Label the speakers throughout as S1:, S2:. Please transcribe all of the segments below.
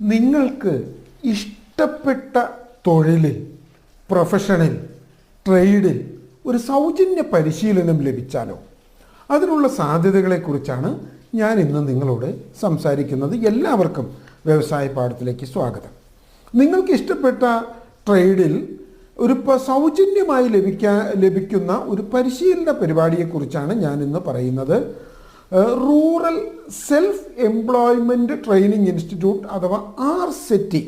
S1: നിങ്ങൾക്ക് ഇഷ്ടപ്പെട്ട തൊഴിലിൽ പ്രൊഫഷനിൽ ട്രേഡിൽ ഒരു സൗജന്യ പരിശീലനം ലഭിച്ചാലോ? അതിനുള്ള സാധ്യതകളെക്കുറിച്ചാണ് ഞാൻ ഇന്ന് നിങ്ങളോട് സംസാരിക്കുന്നത്. എല്ലാവർക്കും വ്യവസായ പാഠത്തിലേക്ക് സ്വാഗതം. നിങ്ങൾക്ക് ഇഷ്ടപ്പെട്ട ട്രേഡിൽ ഒരു സൗജന്യമായി ലഭിക്കാ ലഭിക്കുന്ന ഒരു പരിശീലന പരിപാടിയെക്കുറിച്ചാണ് ഞാൻ ഇന്ന് പറയുന്നത്. Rural self employment training institute അഥവാ ആർ സെറ്റി.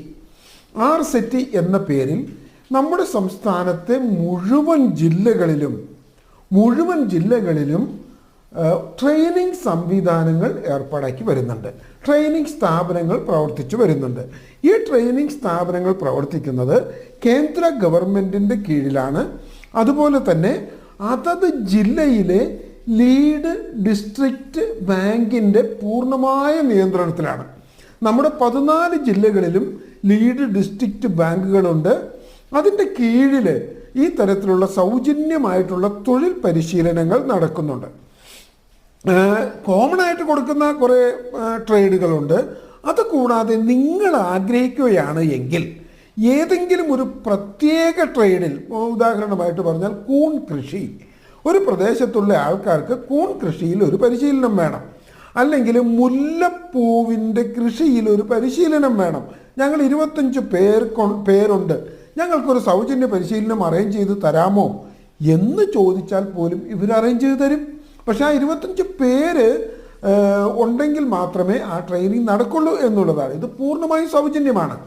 S1: ആർ സെറ്റി എന്ന പേരിൽ നമ്മുടെ സംസ്ഥാനത്തെ മുഴുവൻ ജില്ലകളിലും മുഴുവൻ ജില്ലകളിലും ട്രെയിനിങ് സംവിധാനങ്ങൾ ഏർപ്പാടാക്കി വരുന്നുണ്ട്. ട്രെയിനിങ് സ്ഥാപനങ്ങൾ പ്രവർത്തിച്ചു വരുന്നുണ്ട്. ഈ ട്രെയിനിങ് സ്ഥാപനങ്ങൾ പ്രവർത്തിക്കുന്നത് കേന്ദ്ര ഗവൺമെന്റിന്റെ കീഴിലാണ്. അതുപോലെ തന്നെ അതത് ജില്ലയിലെ ലീഡ് ഡിസ്ട്രിക്റ്റ് ബാങ്കിന്റെ പൂർണമായ നിയന്ത്രണത്തിലാണ്. നമ്മുടെ പതിനാല് ജില്ലകളിലും ലീഡ് ഡിസ്ട്രിക്റ്റ് ബാങ്കുകളുണ്ട്. അതിന്റെ കീഴിൽ ഈ തരത്തിലുള്ള സൗജന്യമായിട്ടുള്ള തൊഴിൽ പരിശീലനങ്ങൾ നടക്കുന്നുണ്ട്. കോമൺ ആയിട്ട് കൊടുക്കുന്ന കുറേ ട്രേഡുകളുണ്ട്. അത് കൂടാതെ നിങ്ങൾ ആഗ്രഹിക്കുകയാണ് എങ്കിൽ ഏതെങ്കിലും ഒരു പ്രത്യേക ട്രേഡിൽ ഉദാഹരണമായിട്ട് പറഞ്ഞാൽ കൂൺ കൃഷി ഒരു പ്രദേശത്തുള്ള ആൾക്കാർക്ക് കൂൺ കൃഷിയിൽ ഒരു പരിശീലനം വേണം. അല്ലെങ്കിൽ മുല്ലപ്പൂവിന്റെ കൃഷിയിൽ ഒരു പരിശീലനം വേണം. ഞങ്ങൾ ഇരുപത്തഞ്ച് പേർ പേരുണ്ട്. ഞങ്ങൾക്കൊരു സൗജന്യ പരിശീലനം അറേഞ്ച് ചെയ്ത് തരാമോ? എന്ന് ചോദിച്ചാൽ പോലും ഇവർ അറേഞ്ച് ചെയ്ത് തരും. പക്ഷേ ആ ഇരുപത്തഞ്ച് പേര് ഉണ്ടെങ്കിൽ മാത്രമേ ആ ട്രെയിനിങ് നടക്കുള്ളൂ എന്നുള്ളതാണ്. ഇത് പൂർണമായും സൗജന്യമാണ്.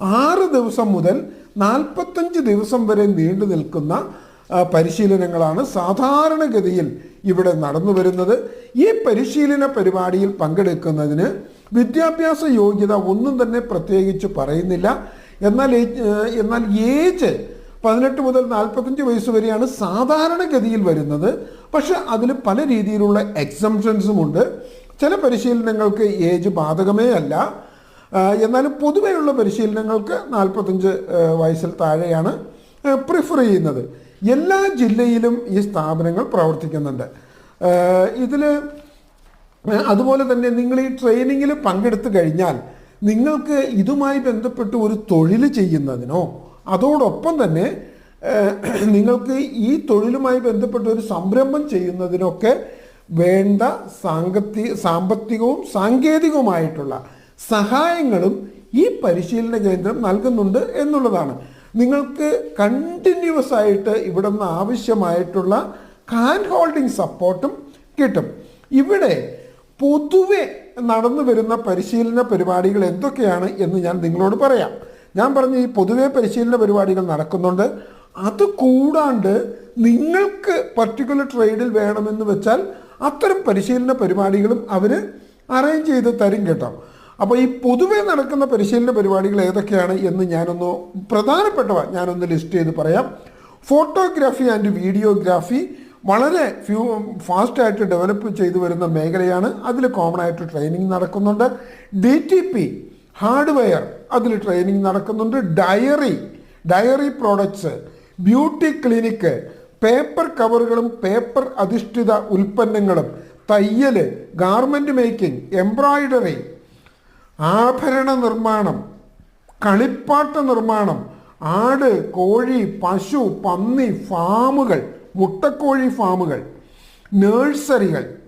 S1: ആറ് ദിവസം മുതൽ നാൽപ്പത്തഞ്ച് ദിവസം വരെ നീണ്ടു നിൽക്കുന്ന പരിശീലനങ്ങളാണ് സാധാരണഗതിയിൽ ഇവിടെ നടന്നു വരുന്നത്. ഈ പരിശീലന പരിപാടിയിൽ പങ്കെടുക്കുന്നതിന് വിദ്യാഭ്യാസ യോഗ്യത ഒന്നും തന്നെ പ്രത്യേകിച്ച് പറയുന്നില്ല. എന്നാൽ എന്നാൽ ഏജ് പതിനെട്ട് മുതൽ നാൽപ്പത്തഞ്ച് വയസ്സ് വരെയാണ് സാധാരണഗതിയിൽ വരുന്നത്. പക്ഷെ അതിൽ പല രീതിയിലുള്ള എക്സംഷൻസും ഉണ്ട്. ചില പരിശീലനങ്ങൾക്ക് ഏജ് ബാധകമേ അല്ല. എന്നാലും പൊതുവെയുള്ള പരിശീലനങ്ങൾക്ക് നാൽപ്പത്തഞ്ച് വയസ്സിൽ താഴെയാണ് പ്രിഫർ ചെയ്യുന്നത്. എല്ലാ ജില്ലയിലും ഈ സ്ഥാപനങ്ങൾ പ്രവർത്തിക്കുന്നുണ്ട്. ഇതിൽ അതുപോലെ തന്നെ നിങ്ങൾ ഈ ട്രെയിനിങ്ങിൽ പങ്കെടുത്തു കഴിഞ്ഞാൽ നിങ്ങൾക്ക് ഇതുമായി ബന്ധപ്പെട്ട് ഒരു തൊഴിൽ ചെയ്യുന്നതിനോ അതോടൊപ്പം തന്നെ നിങ്ങൾക്ക് ഈ തൊഴിലുമായി ബന്ധപ്പെട്ട് ഒരു സംരംഭം ചെയ്യുന്നതിനൊക്കെ വേണ്ട സാങ്കത്തി സാമ്പത്തികവും സാങ്കേതികവുമായിട്ടുള്ള സഹായങ്ങളും ഈ പരിശീലന കേന്ദ്രം നൽകുന്നുണ്ട് എന്നുള്ളതാണ്. നിങ്ങൾക്ക് കണ്ടിന്യൂസ് ആയിട്ട് ഇവിടെ നിന്ന് ആവശ്യമായിട്ടുള്ള ഹാൻഡ് ഹോൾഡിംഗ് സപ്പോർട്ടും കിട്ടും. ഇവിടെ പൊതുവെ നടന്നു വരുന്ന പരിശീലന പരിപാടികൾ എന്തൊക്കെയാണ് എന്ന് ഞാൻ നിങ്ങളോട് പറയാം. ഞാൻ പറഞ്ഞ ഈ പൊതുവെ പരിശീലന പരിപാടികൾ നടക്കുന്നുണ്ട്. അത് കൂടാണ്ട് നിങ്ങൾക്ക് പർട്ടിക്കുലർ ട്രേഡിൽ വേണമെന്ന് വെച്ചാൽ അത്തരം പരിശീലന പരിപാടികളും അവർ അറേഞ്ച് ചെയ്ത് തരും കേട്ടോ. അപ്പോൾ ഈ പൊതുവെ നടക്കുന്ന പരിശീലന പരിപാടികൾ ഏതൊക്കെയാണ് എന്ന് ഞാനൊന്ന് പ്രധാനപ്പെട്ടവ ഞാനൊന്ന് ലിസ്റ്റ് ചെയ്ത് പറയാം. ഫോട്ടോഗ്രാഫി ആൻഡ് വീഡിയോഗ്രാഫി വളരെ ഫ്യൂ ഫാസ്റ്റായിട്ട് ഡെവലപ്പ് ചെയ്തു വരുന്ന മേഖലയാണ്. അതിൽ കോമൺ ആയിട്ട് ട്രെയിനിങ് നടക്കുന്നുണ്ട്. ഡി ടി പി ഹാർഡ്വെയർ അതിൽ ട്രെയിനിങ് നടക്കുന്നുണ്ട്. Dairy dairy products beauty clinic paper കവറുകളും paper അധിഷ്ഠിത ഉൽപ്പന്നങ്ങളും തയ്യൽ ഗാർമെന്റ് മേക്കിംഗ് എംബ്രോയിഡറി ആഭരണ നിർമ്മാണം കളിപ്പാട്ട നിർമ്മാണം ആട് കോഴി പശു പന്നി ഫാമുകൾ മുട്ടക്കോഴി ഫാമുകൾ നേഴ്സറികൾ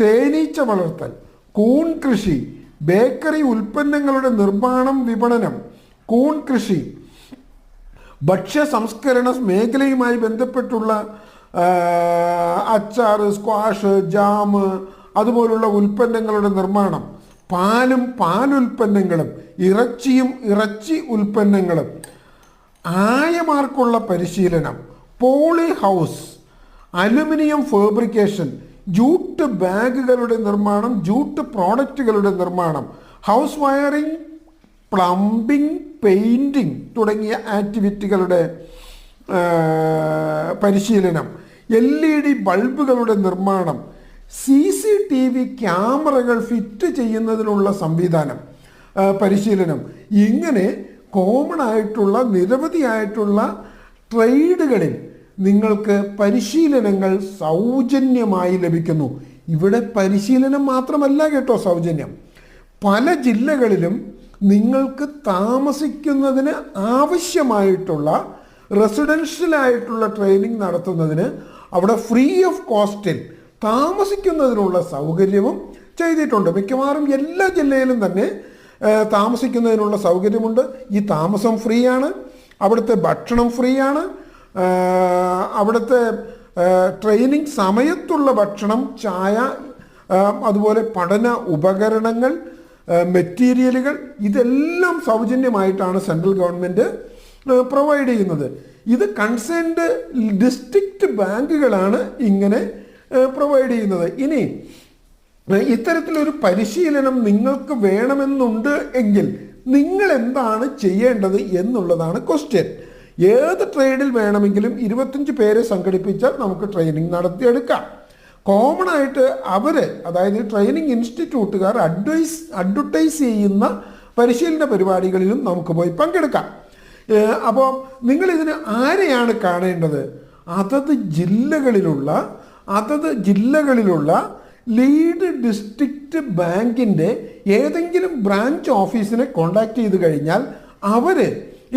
S1: തേനീച്ച വളർത്തൽ കൂൺ കൃഷി ബേക്കറി ഉൽപ്പന്നങ്ങളുടെ നിർമ്മാണം വിപണനം കൂൺ കൃഷി ഭക്ഷ്യ സംസ്കരണ മേഖലയുമായി ബന്ധപ്പെട്ടുള്ള അച്ചാർ സ്ക്വാഷ് ജാം അതുപോലുള്ള ഉൽപ്പന്നങ്ങളുടെ നിർമ്മാണം. പാലും പാലുൽപ്പന്നങ്ങളും ഇറച്ചിയും ഇറച്ചി ഉൽപ്പന്നങ്ങളും. ആയമാർക്കുള്ള പരിശീലനം poly house aluminium fabrication jute ബാഗുകളുടെ നിർമ്മാണം ജൂട്ട് പ്രോഡക്റ്റുകളുടെ നിർമ്മാണം ഹൗസ് വയറിംഗ് പ്ലംബിംഗ് പെയിന്റിംഗ് തുടങ്ങിയ ആക്ടിവിറ്റികളുടെ പരിശീലനം എൽ ഇ ഡി ബൾബുകളുടെ നിർമ്മാണം സി സി ടി വി ക്യാമറകൾ ഫിറ്റ് ചെയ്യുന്നതിനുള്ള സംവിധാനം പരിശീലനം. ഇങ്ങനെ കോമൺ ആയിട്ടുള്ള നിരവധിയായിട്ടുള്ള ട്രേഡുകളിൽ നിങ്ങൾക്ക് പരിശീലനങ്ങൾ സൗജന്യമായി ലഭിക്കുന്നു. ഇവിടെ പരിശീലനം മാത്രമല്ല കേട്ടോ സൗജന്യം. പല ജില്ലകളിലും നിങ്ങൾക്ക് താമസിക്കുന്നതിന് ആവശ്യമായിട്ടുള്ള റെസിഡൻഷ്യലായിട്ടുള്ള ട്രെയിനിങ് നടത്തുന്നതിന് അവിടെ ഫ്രീ ഓഫ് കോസ്റ്റിൽ താമസിക്കുന്നതിനുള്ള സൗകര്യവും ചെയ്തിട്ടുണ്ട്. മിക്കവാറും എല്ലാ ജില്ലയിലും തന്നെ താമസിക്കുന്നതിനുള്ള സൗകര്യമുണ്ട്. ഈ താമസം ഫ്രീ ആണ് അവിടുത്തെ ഭക്ഷണം ഫ്രീ ആണ് അവിടുത്തെ ട്രെയിനിങ് സമയത്തുള്ള ഭക്ഷണം ചായ അതുപോലെ പഠന ഉപകരണങ്ങൾ മെറ്റീരിയലുകൾ ഇതെല്ലാം സൗജന്യമായിട്ടാണ് സെൻട്രൽ ഗവൺമെന്റ് പ്രൊവൈഡ് ചെയ്യുന്നത്. ഇത് കൺസേൺഡ് ഡിസ്ട്രിക്റ്റ് ബാങ്കുകളാണ് ഇങ്ങനെ പ്രൊവൈഡ് ചെയ്യുന്നത്. ഇനി ഇത്തരത്തിലൊരു പരിശീലനം നിങ്ങൾക്ക് വേണമെന്നുണ്ട് എങ്കിൽ നിങ്ങൾ എന്താണ് ചെയ്യേണ്ടത് എന്നുള്ളതാണ് ക്വസ്റ്റ്യൻ ഏത് ട്രേഡിൽ വേണമെങ്കിലും ഇരുപത്തഞ്ച് പേരെ സംഘടിപ്പിച്ചാൽ നമുക്ക് ട്രെയിനിങ് നടത്തിയെടുക്കാം. കോമൺ ആയിട്ട് അവർ അതായത് ട്രെയിനിങ് ഇൻസ്റ്റിറ്റ്യൂട്ടുകാർ അഡ്വൈസ് അഡ്വർട്ടൈസ് ചെയ്യുന്ന പരിശീലന പരിപാടികളിലും നമുക്ക് പോയി പങ്കെടുക്കാം. അപ്പോൾ നിങ്ങളിതിന് ആരെയാണ് കാണേണ്ടത്? അതത് ജില്ലകളിലുള്ള അതത് ജില്ലകളിലുള്ള ലീഡ് ഡിസ്ട്രിക്റ്റ് ബാങ്കിന്റെ ഏതെങ്കിലും ബ്രാഞ്ച് ഓഫീസിനെ കോണ്ടാക്ട് ചെയ്ത് കഴിഞ്ഞാൽ അവർ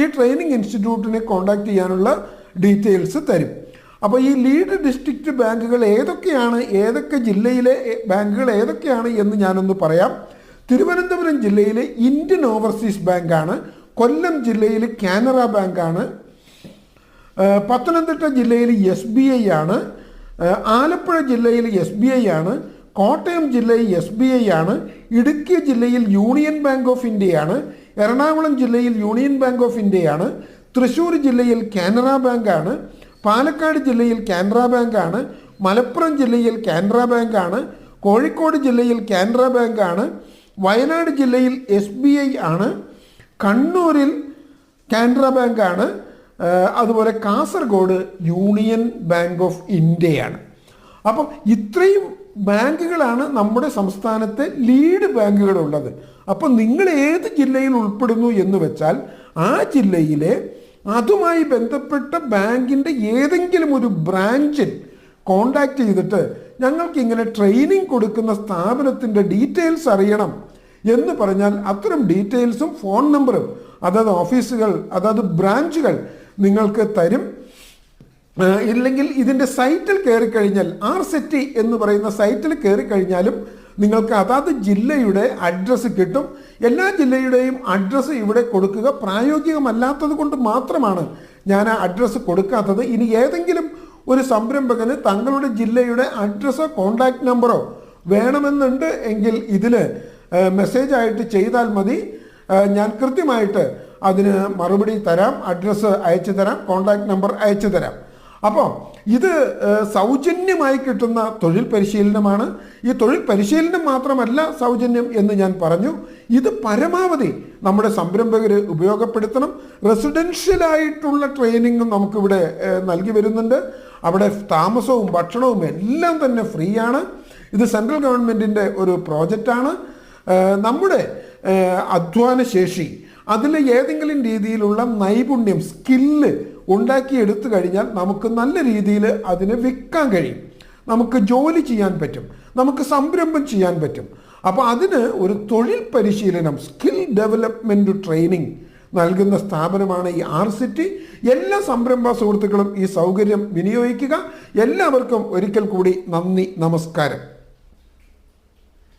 S1: ഈ ട്രെയിനിങ് ഇൻസ്റ്റിറ്റ്യൂട്ടിനെ കോണ്ടാക്ട് ചെയ്യാനുള്ള ഡീറ്റെയിൽസ് തരും. അപ്പോൾ ഈ ലീഡ് ഡിസ്ട്രിക്റ്റ് ബാങ്കുകൾ ഏതൊക്കെയാണ് ഏതൊക്കെ ജില്ലയിലെ ബാങ്കുകൾ ഏതൊക്കെയാണ് എന്ന് ഞാനൊന്ന് പറയാം. തിരുവനന്തപുരം ജില്ലയിലെ ഇന്ത്യൻ ഓവർസീസ് ബാങ്കാണ് കൊല്ലം ജില്ലയിൽ കാനറ ബാങ്കാണ് പത്തനംതിട്ട ജില്ലയിൽ എസ് ബി ഐ ആണ് ആലപ്പുഴ ജില്ലയിൽ എസ് ബി ഐ ആണ് കോട്ടയം ജില്ലയിൽ എസ് ബി ഐ ആണ് ഇടുക്കി ജില്ലയിൽ യൂണിയൻ ബാങ്ക് ഓഫ് ഇന്ത്യയാണ് എറണാകുളം ജില്ലയിൽ യൂണിയൻ ബാങ്ക് ഓഫ് ഇന്ത്യയാണ് തൃശ്ശൂർ ജില്ലയിൽ കാനറ ബാങ്ക് ആണ് പാലക്കാട് ജില്ലയിൽ കാനറ ബാങ്ക് ആണ് മലപ്പുറം ജില്ലയിൽ കാനറ ബാങ്ക് ആണ് കോഴിക്കോട് ജില്ലയിൽ കാനറ ബാങ്ക് ആണ് വയനാട് ജില്ലയിൽ എസ് ബി ഐ ആണ് കണ്ണൂരിൽ കാനറ ബാങ്ക് ഏഹ് അതുപോലെ കാസർഗോഡ് യൂണിയൻ ബാങ്ക് ഓഫ് ഇന്ത്യയാണ്. അപ്പം ഇത്രയും ബാങ്കുകളാണ് നമ്മുടെ സംസ്ഥാനത്തെ ലീഡ് ബാങ്കുകളുള്ളത്. അപ്പം നിങ്ങൾ ഏത് ജില്ലയിൽ ഉൾപ്പെടുന്നു എന്ന് വെച്ചാൽ ആ ജില്ലയിലെ അതുമായി ബന്ധപ്പെട്ട ബാങ്കിന്റെ ഏതെങ്കിലും ഒരു ബ്രാഞ്ചിൽ കോണ്ടാക്ട് ചെയ്തിട്ട് ഞങ്ങൾക്ക് ഇങ്ങനെ ട്രെയിനിങ് കൊടുക്കുന്ന സ്ഥാപനത്തിന്റെ ഡീറ്റെയിൽസ് അറിയണം എന്ന് പറഞ്ഞാൽ അത്തരം ഡീറ്റെയിൽസും ഫോൺ നമ്പറും അതായത് ഓഫീസുകൾ അതായത് ബ്രാഞ്ചുകൾ നിങ്ങൾക്ക് തരും. ഇല്ലെങ്കിൽ ഇതിന്റെ സൈറ്റിൽ കയറി കഴിഞ്ഞാൽ ആർ സെറ്റി എന്ന് പറയുന്ന സൈറ്റിൽ കയറി കഴിഞ്ഞാലും നിങ്ങൾക്ക് അതാത് ജില്ലയുടെ അഡ്രസ്സ് കിട്ടും. എല്ലാ ജില്ലയുടെയും അഡ്രസ്സ് ഇവിടെ കൊടുക്കുക. പ്രായോഗികമല്ലാത്തത് കൊണ്ട് മാത്രമാണ് ഞാൻ ആ അഡ്രസ്സ് കൊടുക്കാത്തത്. ഇനി ഏതെങ്കിലും ഒരു സംരംഭകന് തങ്ങളുടെ ജില്ലയുടെ അഡ്രസ്സോ കോണ്ടാക്ട് നമ്പറോ വേണമെന്നുണ്ട് എങ്കിൽ ഇതിൽ മെസ്സേജായിട്ട് ചെയ്താൽ മതി. ഞാൻ കൃത്യമായിട്ട് അതിന് മറുപടി തരാം അഡ്രസ്സ് അയച്ചു തരാം കോണ്ടാക്ട് നമ്പർ അയച്ചു തരാം. അപ്പോൾ ഇത് സൗജന്യമായി കിട്ടുന്ന തൊഴിൽ പരിശീലനമാണ്. ഈ തൊഴിൽ പരിശീലനം മാത്രമല്ല സൗജന്യം എന്ന് ഞാൻ പറഞ്ഞു. ഇത് പരമാവധി നമ്മുടെ സംരംഭകർ ഉപയോഗപ്പെടുത്തണം. റെസിഡൻഷ്യലായിട്ടുള്ള ട്രെയിനിങ്ങും നമുക്കിവിടെ നൽകി വരുന്നുണ്ട്. അവിടെ താമസവും ഭക്ഷണവും എല്ലാം തന്നെ ഫ്രീ ആണ് ഇത് സെൻട്രൽ ഗവൺമെന്റിന്റെ ഒരു പ്രോജക്റ്റാണ്. നമ്മുടെ അധ്വാനശേഷി അധ്വാന ശേഷി അതിൽ ഏതെങ്കിലും രീതിയിലുള്ള നൈപുണ്യം സ്കില്ല് ഉണ്ടാക്കിയെടുത്തു കഴിഞ്ഞാൽ നമുക്ക് നല്ല രീതിയിൽ അതിനെ വിൽക്കാൻ കഴിയും. നമുക്ക് ജോലി ചെയ്യാൻ പറ്റും. നമുക്ക് സംരംഭം ചെയ്യാൻ പറ്റും. അപ്പോൾ അതിന് ഒരു തൊഴിൽ പരിശീലനം സ്കിൽ ഡെവലപ്മെന്റ് ട്രെയിനിങ് നൽകുന്ന സ്ഥാപനമാണ് ഈ ആർ സിറ്റി എല്ലാ സംരംഭ സുഹൃത്തുക്കളും ഈ സൗകര്യം വിനിയോഗിക്കുക. എല്ലാവർക്കും ഒരിക്കൽ കൂടി നന്ദി നമസ്കാരം.